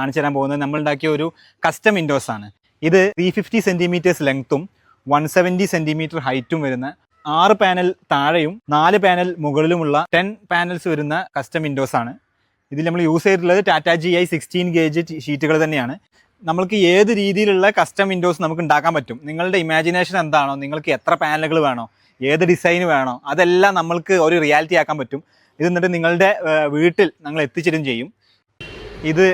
കാണിച്ചു തരാൻ പോകുന്നത് നമ്മൾ ഉണ്ടാക്കിയ ഒരു കസ്റ്റം വിൻഡോസ് ആണ്. ഇത് ത്രീ ഫിഫ്റ്റി സെന്റിമീറ്റേഴ്സ് ലെങ്ത്തും വൺ സെവന്റി സെന്റിമീറ്റർ ഹൈറ്റും വരുന്ന ആറ് പാനൽ താഴെയും നാല് പാനൽ മുകളിലുമുള്ള ടെൻ പാനൽസ് വരുന്ന കസ്റ്റം വിൻഡോസ് ആണ്. ഇതിൽ നമ്മൾ യൂസ് ചെയ്തിട്ടുള്ളത് Tata G I sixteen gauge ഷീറ്റുകൾ തന്നെയാണ്. നമ്മൾക്ക് ഏത് രീതിയിലുള്ള കസ്റ്റം വിൻഡോസ് നമുക്ക് ഉണ്ടാക്കാൻ പറ്റും? നിങ്ങളുടെ ഇമാജിനേഷൻ എന്താണോ? നിങ്ങൾക്ക് എത്ര പാനലുകൾ വേണോ? ഏത് ഡിസൈൻ വേണോ? അതെല്ലാം നമ്മൾക്ക് ഒരു റിയാലിറ്റി ആക്കാൻ പറ്റും. ഇത് എന്നിട്ട് നിങ്ങളുടെ വീട്ടിൽ ഞങ്ങൾ എത്തിച്ചിടും ചെയ്യും. ഇത്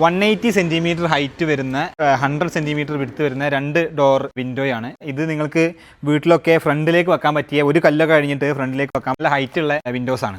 വൺ എയ്റ്റി സെന്റിമീറ്റർ ഹൈറ്റ് വരുന്ന ഹൺഡ്രഡ് സെന്റിമീറ്റർ വിടുത്ത് വരുന്ന രണ്ട് ഡോർ വിൻഡോയാണ് ഇത് നിങ്ങൾക്ക് വീട്ടിലൊക്കെ ഫ്രണ്ടിലേക്ക് വെക്കാൻ പറ്റിയ ഒരു കല്ലൊക്കെ കഴിഞ്ഞിട്ട് ഫ്രണ്ടിലേക്ക് വെക്കാൻ നല്ല ഹൈറ്റ് ഉള്ള വിൻഡോസ് ആണ്.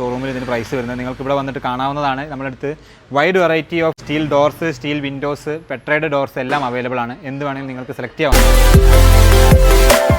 ഷോറൂമിൽ ഇതിന് പ്രൈസ് വരുന്നത്. നിങ്ങൾക്ക് ഇവിടെ വന്നിട്ട് കാണാവുന്നതാണ്. നമ്മളടുത്ത് wide variety of steel doors steel windows പെട്രൈഡ് doors എല്ലാം അവൈലബിൾ ആണ്. എന്ത് വേണമെങ്കിലും നിങ്ങൾക്ക് സെലക്ട് ചെയ്യാവുന്നതാണ്.